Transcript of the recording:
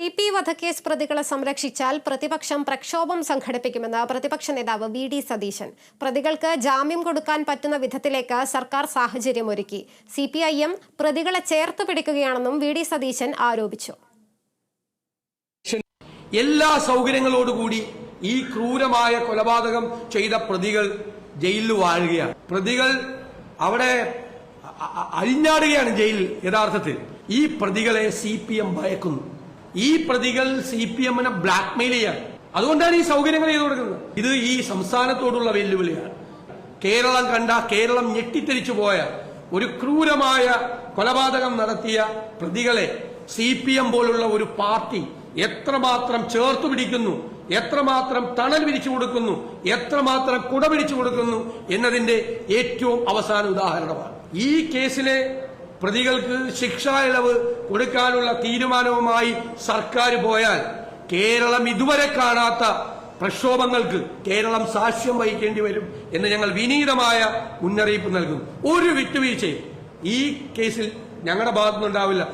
T P വധക്കേസ് പ്രതികളെ സംരക്ഷിച്ചാൽ പ്രതിപക്ഷം പ്രക്ഷോഭം സംഘടിപ്പിക്കുമെന്ന് പ്രതിപക്ഷ നേതാവ് വി ഡി സതീശൻ. പ്രതികൾക്ക് ജാമ്യം കൊടുക്കാൻ പറ്റുന്ന വിധത്തിലേക്ക് സർക്കാർ സാഹചര്യമൊരുക്കി സി പി ഐ എം പ്രതികളെ ചേർത്ത് പിടിക്കുകയാണെന്നും വി ഡി സതീശൻ ആരോപിച്ചു. എല്ലാ സൗകര്യങ്ങളോടുകൂടി ഈ ക്രൂരമായ കൊലപാതകം ചെയ്ത പ്രതികൾ ജയിലിൽ വാഴുകയാണ്. പ്രതികൾ അവിടെ അരിഞ്ഞാടുകയാണ് ജയിലിൽ യഥാർത്ഥത്തിൽ. ഈ പ്രതികളെ സി പി എം ഭയക്കുന്നു. ഈ പ്രതികൾ സി പി എമ്മിനെ ബ്ലാക്ക്മെയിൽ ചെയ്യാണ്. അതുകൊണ്ടാണ് ഈ സൗകര്യങ്ങൾ ചെയ്തു കൊടുക്കുന്നത്. ഇത് ഈ സംസ്ഥാനത്തോടുള്ള വെല്ലുവിളിയാണ്. കേരളം കണ്ട കേരളം ഞെട്ടിത്തെരിച്ചു പോയ ഒരു ക്രൂരമായ കൊലപാതകം നടത്തിയ പ്രതികളെ സി പി എം പോലുള്ള ഒരു പാർട്ടി എത്രമാത്രം ചേർത്തു പിടിക്കുന്നു എത്രമാത്രം തണൽ വിരിച്ചു കൊടുക്കുന്നു എത്രമാത്രം കുട പിടിച്ചു കൊടുക്കുന്നു എന്നതിന്റെ ഏറ്റവും അവസാന ഉദാഹരണമാണ്. ഈ കേസിലെ പ്രതികൾക്ക് ശിക്ഷാ ഇളവ് കൊടുക്കാനുള്ള തീരുമാനവുമായി സർക്കാർ പോയാൽ കേരളം ഇതുവരെ കാണാത്ത പ്രക്ഷോഭങ്ങൾക്ക് കേരളം സാക്ഷ്യം വഹിക്കേണ്ടി വരും എന്ന് ഞങ്ങൾ വിനീതമായ മുന്നറിയിപ്പ് നൽകും. ഒരു വിട്ടുവീഴ്ചയും ഈ കേസിൽ ഞങ്ങളുടെ ഭാഗത്തുനിന്നുണ്ടാവില്ല.